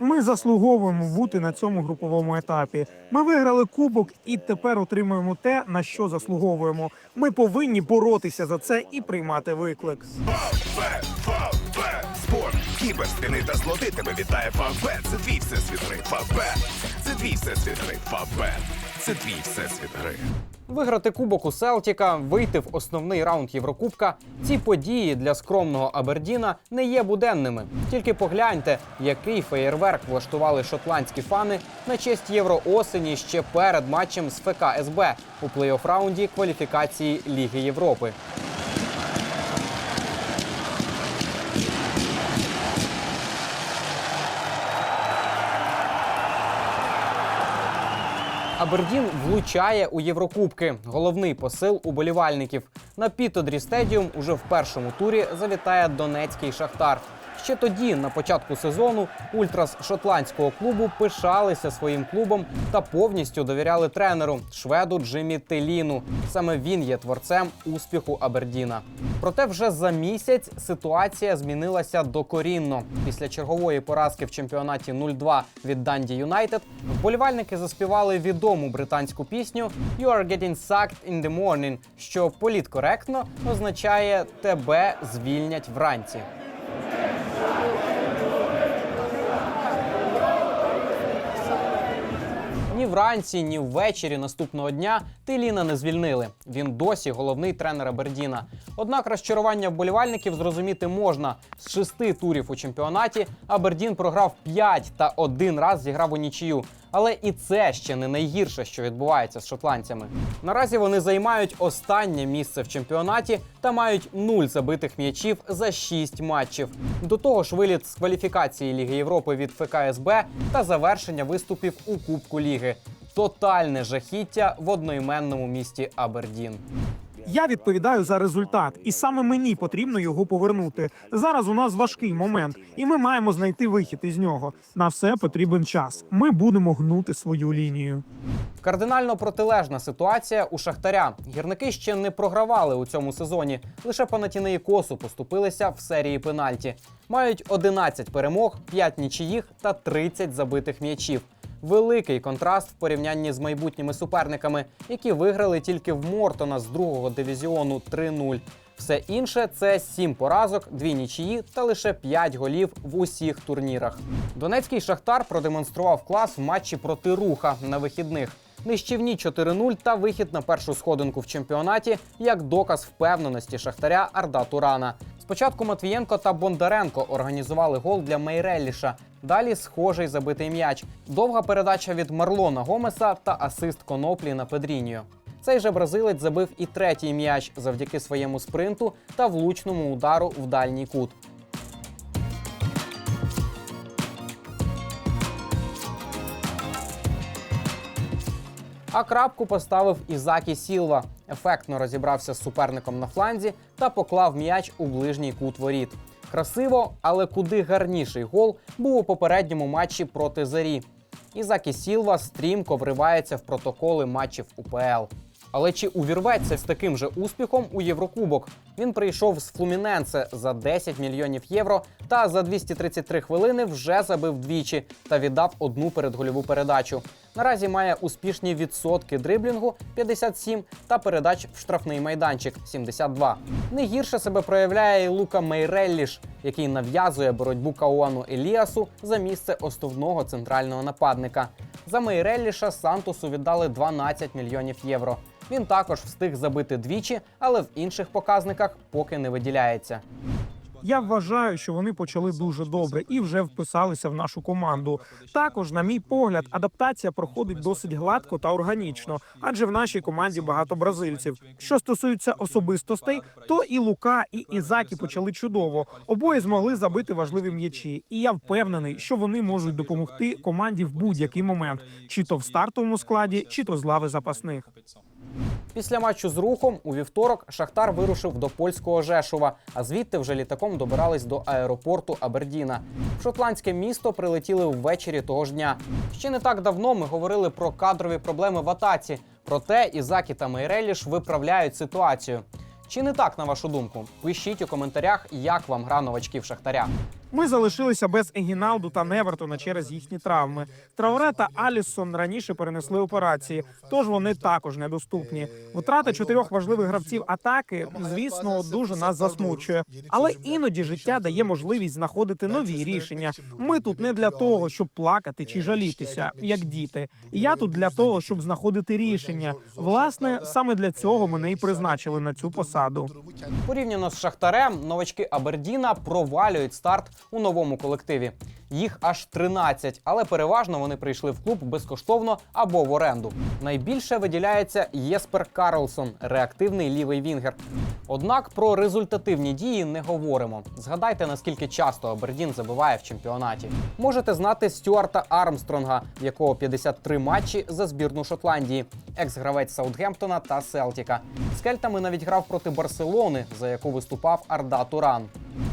Ми заслуговуємо бути на цьому груповому етапі. Ми виграли кубок і тепер отримуємо те, на що заслуговуємо. Ми повинні боротися за це і приймати виклик. Спорт, кіберспіни та злоти тебе вітає Фавбет. Це твій всесвіт гри. Фавбет, це твій всесвіт гри. Фавбет, це твій всесвіт гри. Виграти кубок у Селтіка, вийти в основний раунд Єврокубка. Ці події для скромного Абердіна не є буденними. Тільки погляньте, який феєрверк влаштували шотландські фани на честь євро осені ще перед матчем з ФК СБ у плей-офф раунді кваліфікації Ліги Європи. Абердін влучає у Єврокубки. Головний посил уболівальників. На Пітодрі Стедіум уже в першому турі завітає Донецький Шахтар. Ще тоді, на початку сезону, ультрас шотландського клубу пишалися своїм клубом та повністю довіряли тренеру шведу Джиммі Теліну. Саме він є творцем успіху Абердіна. Проте вже за місяць ситуація змінилася докорінно. Після чергової поразки в чемпіонаті 0-2 від Данді Юнайтед вболівальники заспівали відому британську пісню «You are getting sucked in the morning», що політкоректно означає тебе звільнять вранці. Вранці, ні ввечері наступного дня Тиліна не звільнили. Він досі головний тренер Абердіна. Однак розчарування вболівальників зрозуміти можна. З шести турів у чемпіонаті Абердін програв п'ять та один раз зіграв у нічию. Але і це ще не найгірше, що відбувається з шотландцями. Наразі вони займають останнє місце в чемпіонаті та мають нуль забитих м'ячів за шість матчів. До того ж, виліт з кваліфікації Ліги Європи від ФК СБ та завершення виступів у Кубку Ліги. Тотальне жахіття в одноіменному місті Абердін. Я відповідаю за результат, і саме мені потрібно його повернути. Зараз у нас важкий момент, і ми маємо знайти вихід із нього. На все потрібен час. Ми будемо гнути свою лінію. Кардинально протилежна ситуація у Шахтаря. Гірники ще не програвали у цьому сезоні. Лише Панатінеїкосу поступилися в серії пенальті. Мають 11 перемог, 5 нічиїх та 30 забитих м'ячів. Великий контраст в порівнянні з майбутніми суперниками, які виграли тільки в Мортона з другого дивізіону 3-0. Все інше це 7 поразок, 2 нічиї та лише 5 голів в усіх турнірах. Донецький шахтар продемонстрував клас в матчі проти руха на вихідних. Нищівні 4-0 та вихід на першу сходинку в чемпіонаті як доказ впевненості шахтаря Арда Турана. Спочатку Матвієнко та Бондаренко організували гол для Мейреліша. Далі схожий забитий м'яч. Довга передача від Марлона Гомеса та асист коноплі на Педрінію. Цей же бразилець забив і третій м'яч завдяки своєму спринту та влучному удару в дальній кут. А крапку поставив Ізакі Сілва. Ефектно розібрався з суперником на фланзі та поклав м'яч у ближній кут воріт. Красиво, але куди гарніший гол був у попередньому матчі проти Зарі. Ізакі Сілва стрімко вривається в протоколи матчів УПЛ. Але чи увірветься з таким же успіхом у Єврокубок? Він прийшов з Флуміненсе за 10 мільйонів євро та за 233 хвилини вже забив двічі та віддав одну передгольову передачу. Наразі має успішні відсотки дриблінгу 57 та передач в штрафний майданчик 72. Не гірше себе проявляє і Лука Мейрелліш, який нав'язує боротьбу Кауану Еліасу за місце основного центрального нападника. За Мейрелліша Сантосу віддали 12 мільйонів євро. Він також встиг забити двічі, але в інших показниках поки не виділяється. Я вважаю, що вони почали дуже добре і вже вписалися в нашу команду. Також, на мій погляд, адаптація проходить досить гладко та органічно, адже в нашій команді багато бразильців. Що стосується особистостей, то і Лука, і Ізакі почали чудово. Обоє змогли забити важливі м'ячі, і я впевнений, що вони можуть допомогти команді в будь-який момент, чи то в стартовому складі, чи то з лави запасних. Після матчу з рухом у вівторок Шахтар вирушив до польського Жешува, а звідти вже літаком добирались до аеропорту Абердіна. В шотландське місто прилетіли ввечері того ж дня. Ще не так давно ми говорили про кадрові проблеми в атаці. Проте Ізакі та Мейреліш виправляють ситуацію. Чи не так, на вашу думку? Пишіть у коментарях, як вам гра новачків Шахтаря. Ми залишилися без Егіналду та Невертона через їхні травми. Траоре та Алісон раніше перенесли операції, тож вони також недоступні. Втрата чотирьох важливих гравців атаки, звісно, дуже нас засмучує. Але іноді життя дає можливість знаходити нові рішення. Ми тут не для того, щоб плакати чи жалітися, як діти. Я тут для того, щоб знаходити рішення. Власне, саме для цього мене і призначили на цю посаду. Порівняно з Шахтарем, новачки Абердіна провалюють старт у новому колективі. Їх аж 13, але переважно вони прийшли в клуб безкоштовно або в оренду. Найбільше виділяється Єспер Карлсон, реактивний лівий вінгер. Однак про результативні дії не говоримо. Згадайте, наскільки часто Абердін забиває в чемпіонаті. Можете знати Стюарта Армстронга, в якого 53 матчі за збірну Шотландії, екс-гравець Саутгемптона та Селтіка. З кельтами навіть грав проти Барселони, за яку виступав Арда Туран.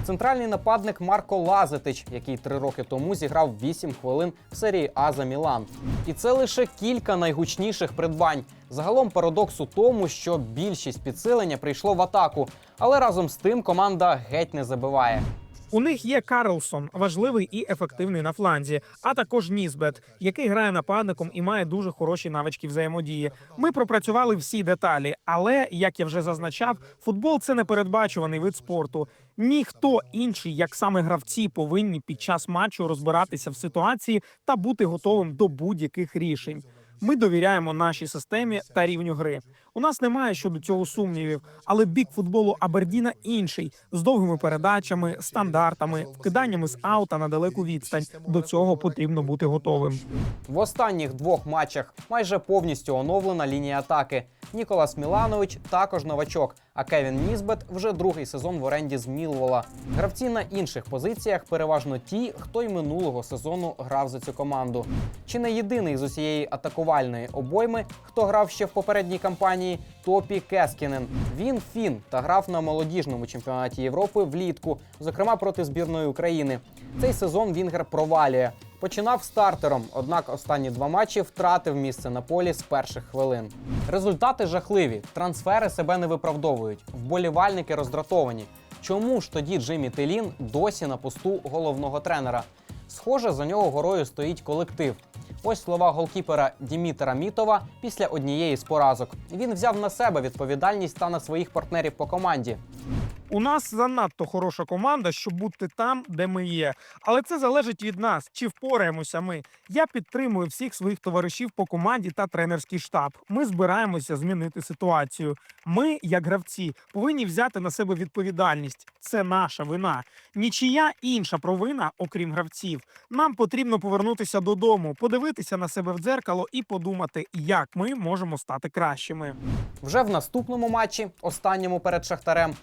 Центральний нападник Марко Лазетич, який три роки тому зіграв 8 хвилин в серії А за Мілан. І це лише кілька найгучніших придбань. Загалом парадокс у тому, що більшість підсилення прийшло в атаку, але разом з тим команда геть не забиває. У них є Карлсон, важливий і ефективний на фланзі, а також Нізбет, який грає нападником і має дуже хороші навички взаємодії. Ми пропрацювали всі деталі, але як я вже зазначав, футбол це непередбачуваний вид спорту. Ніхто інший, як саме гравці, повинні під час матчу розбиратися в ситуації та бути готовим до будь-яких рішень. Ми довіряємо нашій системі та рівню гри. У нас немає щодо цього сумнівів, але бік футболу Абердіна інший з довгими передачами, стандартами, вкиданнями з аута на далеку відстань. До цього потрібно бути готовим. В останніх двох матчах майже повністю оновлена лінія атаки. Ніколас Міланович також новачок, а Кевін Нізбет вже другий сезон в оренді з Мілвола. Гравці на інших позиціях переважно ті, хто й минулого сезону грав за цю команду. Чи не єдиний з усієї атакувальної обойми, хто грав ще в попередній кампанії, Топі Кескінен. Він фін та грав на молодіжному чемпіонаті Європи влітку, зокрема проти збірної України. Цей сезон Вінгер провалює. Починав стартером, однак останні два матчі втратив місце на полі з перших хвилин. Результати жахливі, трансфери себе не виправдовують, вболівальники роздратовані. Чому ж тоді Джиммі Телін досі на посту головного тренера? Схоже, за нього горою стоїть колектив. Ось слова голкіпера Дімітера Мітова після однієї з поразок. Він взяв на себе відповідальність та на своїх партнерів по команді. У нас занадто хороша команда, щоб бути там, де ми є. Але це залежить від нас, чи впораємося ми. Я підтримую всіх своїх товаришів по команді та тренерський штаб. Ми збираємося змінити ситуацію. Ми, як гравці, повинні взяти на себе відповідальність. Це наша вина. Нічия інша провина, окрім гравців. Нам потрібно повернутися додому, подивитися на себе в дзеркало і подумати, як ми можемо стати кращими. Вже в наступному матчі, останньому перед Шахтарем,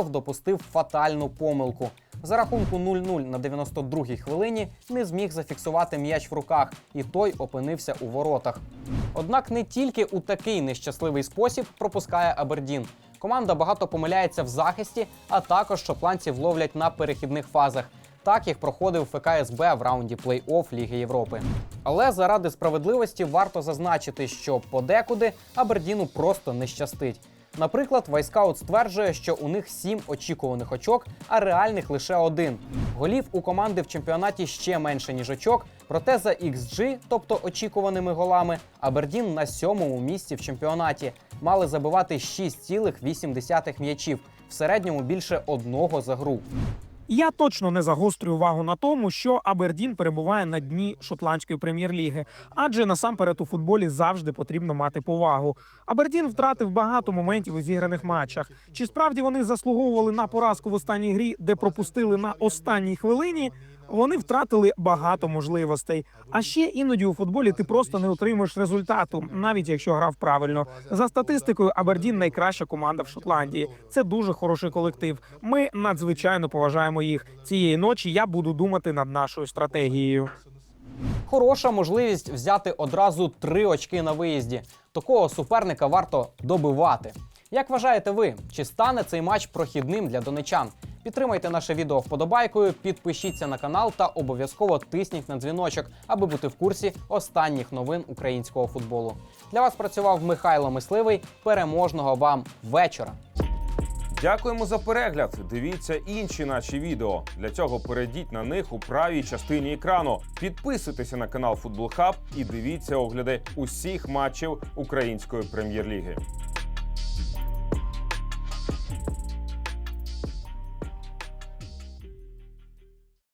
Мітов допустив фатальну помилку. За рахунку 0-0 на 92-й хвилині не зміг зафіксувати м'яч в руках, і той опинився у воротах. Однак не тільки у такий нещасливий спосіб пропускає Абердін. Команда багато помиляється в захисті, а також шотландців ловлять на перехідних фазах. Так їх проходив ФКСБ в раунді плей-офф Ліги Європи. Але заради справедливості варто зазначити, що подекуди Абердіну просто не щастить. Наприклад, Вайскаут стверджує, що у них сім очікуваних очок, а реальних лише один. Голів у команди в чемпіонаті ще менше, ніж очок. Проте за XG, тобто очікуваними голами, Абердін на сьомому місці в чемпіонаті мали забивати 6,8 м'ячів, в середньому більше одного за гру. Я точно не загострю увагу на тому, що Абердін перебуває на дні шотландської прем'єр-ліги, адже насамперед у футболі завжди потрібно мати повагу. Абердін втратив багато моментів у зіграних матчах. Чи справді вони заслуговували на поразку в останній грі, де пропустили на останній хвилині? Вони втратили багато можливостей. А ще іноді у футболі ти просто не отримуєш результату, навіть якщо грав правильно. За статистикою, Абердін найкраща команда в Шотландії. Це дуже хороший колектив. Ми надзвичайно поважаємо їх. Цієї ночі я буду думати над нашою стратегією. Хороша можливість взяти одразу три очки на виїзді. Такого суперника варто добивати. Як вважаєте ви, чи стане цей матч прохідним для донечан? Підтримайте наше відео вподобайкою, підпишіться на канал та обов'язково тисніть на дзвіночок, аби бути в курсі останніх новин українського футболу. Для вас працював Михайло Мисливий. Переможного вам вечора! Дякуємо за перегляд. Дивіться інші наші відео. Для цього перейдіть на них у правій частині екрану. Підписуйтеся на канал Футбол Хаб і дивіться огляди усіх матчів української прем'єр-ліги.